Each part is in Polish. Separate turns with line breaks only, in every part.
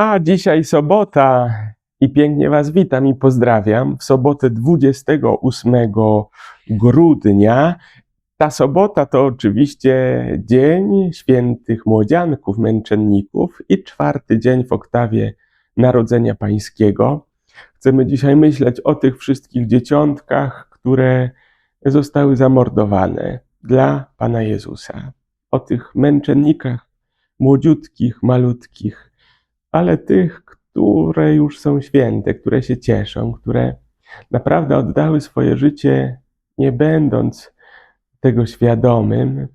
A dzisiaj sobota i pięknie Was witam i pozdrawiam. W sobotę 28 grudnia. Ta sobota to oczywiście Dzień Świętych Młodzianków, Męczenników i czwarty dzień w oktawie Narodzenia Pańskiego. Chcemy dzisiaj myśleć o tych wszystkich dzieciątkach, które zostały zamordowane dla Pana Jezusa. O tych męczennikach młodziutkich, malutkich, ale tych, które już są święte, które się cieszą, które naprawdę oddały swoje życie, nie będąc tego świadomym,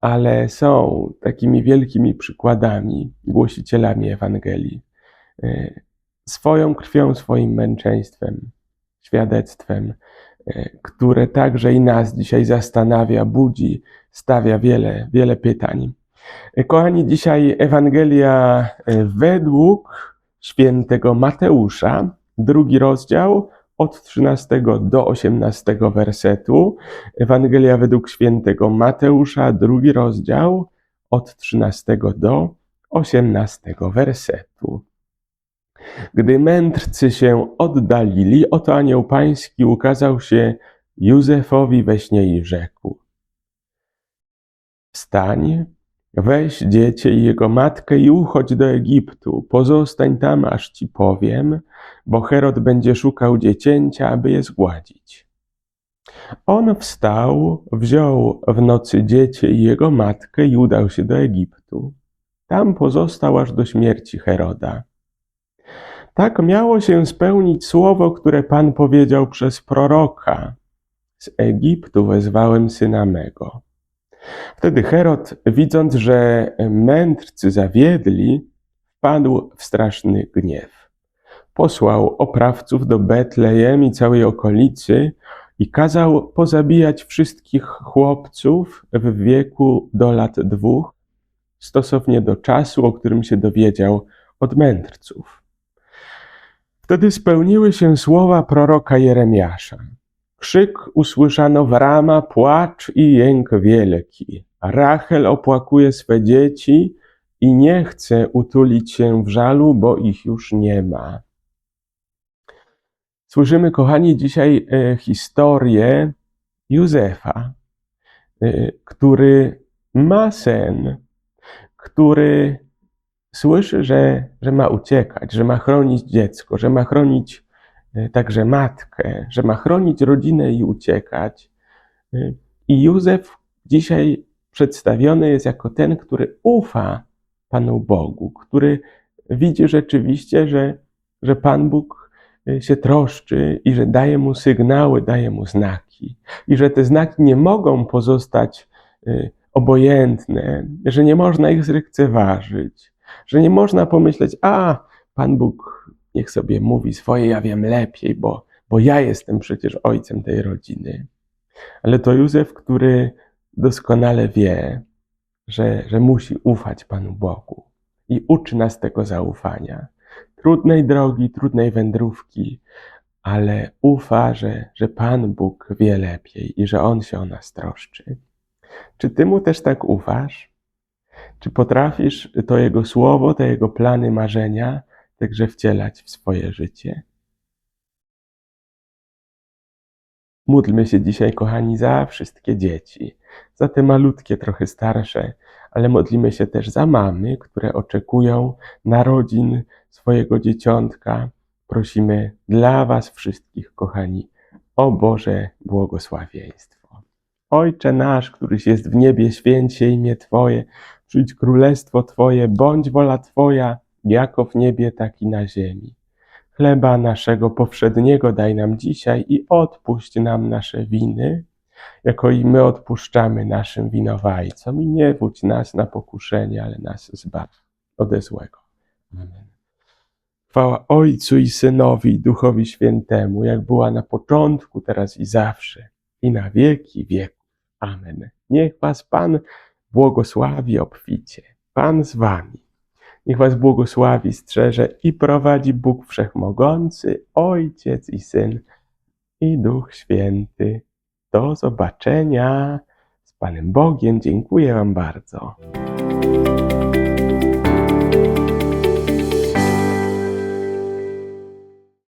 ale są takimi wielkimi przykładami, głosicielami Ewangelii. E, Swoją krwią, swoim męczeństwem, świadectwem, e, które także i nas dzisiaj zastanawia, budzi, stawia wiele, wiele pytań. Kochani, dzisiaj Ewangelia e, według świętego Mateusza, drugi rozdział od 13 do 18 wersetu. Ewangelia według świętego Mateusza, drugi rozdział od 13 do 18 wersetu. Gdy mędrcy się oddalili, oto anioł pański ukazał się Józefowi we śnie i rzekł: Wstań, weź dziecię i jego matkę i uchodź do Egiptu. Pozostań tam, aż ci powiem, bo Herod będzie szukał dziecięcia, aby je zgładzić. On wstał, wziął w nocy dziecię i jego matkę i udał się do Egiptu. Tam pozostał aż do śmierci Heroda. Tak miało się spełnić słowo, które Pan powiedział przez proroka. Z Egiptu wezwałem syna mego. Wtedy Herod, widząc, że mędrcy zawiedli, wpadł w straszny gniew. Posłał oprawców do Betlejem i całej okolicy i kazał pozabijać wszystkich chłopców w wieku do lat dwóch, stosownie do czasu, o którym się dowiedział od mędrców. Wtedy spełniły się słowa proroka Jeremiasza. Krzyk usłyszano w rama, płacz i jęk wielki. Rachel opłakuje swe dzieci i nie chce utulić się w żalu, bo ich już nie ma. Słyszymy, kochani, dzisiaj e, historię Józefa, e, który ma sen, który słyszy, że, że ma uciekać, że ma chronić dziecko, że ma chronić także matkę, że ma chronić rodzinę i uciekać. E, I Józef dzisiaj przedstawiony jest jako ten, który ufa Panu Bogu, który widzi rzeczywiście, że, że Pan Bóg e, się troszczy i że daje mu sygnały, daje mu znaki. I że te znaki nie mogą pozostać obojętne, że nie można ich zlekceważyć, że nie można pomyśleć, a Pan Bóg niech sobie mówi swoje, ja wiem lepiej, bo, bo ja jestem przecież ojcem tej rodziny. Ale to Józef, który doskonale wie, że, że musi ufać Panu Bogu i uczy nas tego zaufania. Trudnej drogi, trudnej wędrówki, ale ufa, że, że Pan Bóg wie lepiej i że On się o nas troszczy. Czy Ty Mu też tak ufasz? Czy potrafisz to Jego słowo, te Jego plany, marzenia także wcielać w swoje życie? Módlmy się dzisiaj, kochani, za wszystkie dzieci, za te malutkie, trochę starsze, ale modlimy się też za mamy, które oczekują narodzin swojego dzieciątka. Prosimy dla Was wszystkich, kochani, o Boże błogosławieństwo. Ojcze nasz, któryś jest w niebie, święć się imię Twoje, przyjdź królestwo Twoje, bądź wola Twoja, jako w niebie, tak i na ziemi. Chleba naszego powszedniego daj nam dzisiaj i odpuść nam nasze winy, jako i my odpuszczamy naszym winowajcom. I nie wódź nas na pokuszenie, ale nas zbaw ode złego. Amen. Chwała Ojcu i Synowi Duchowi Świętemu, jak była na początku, teraz i zawsze, i na wieki wieków. Amen. Niech Was Pan błogosławi obficie. Pan z Wami. Niech Was błogosławi, strzeże i prowadzi Bóg Wszechmogący, Ojciec i Syn i Duch Święty. Do zobaczenia z Panem Bogiem. Dziękuję Wam bardzo.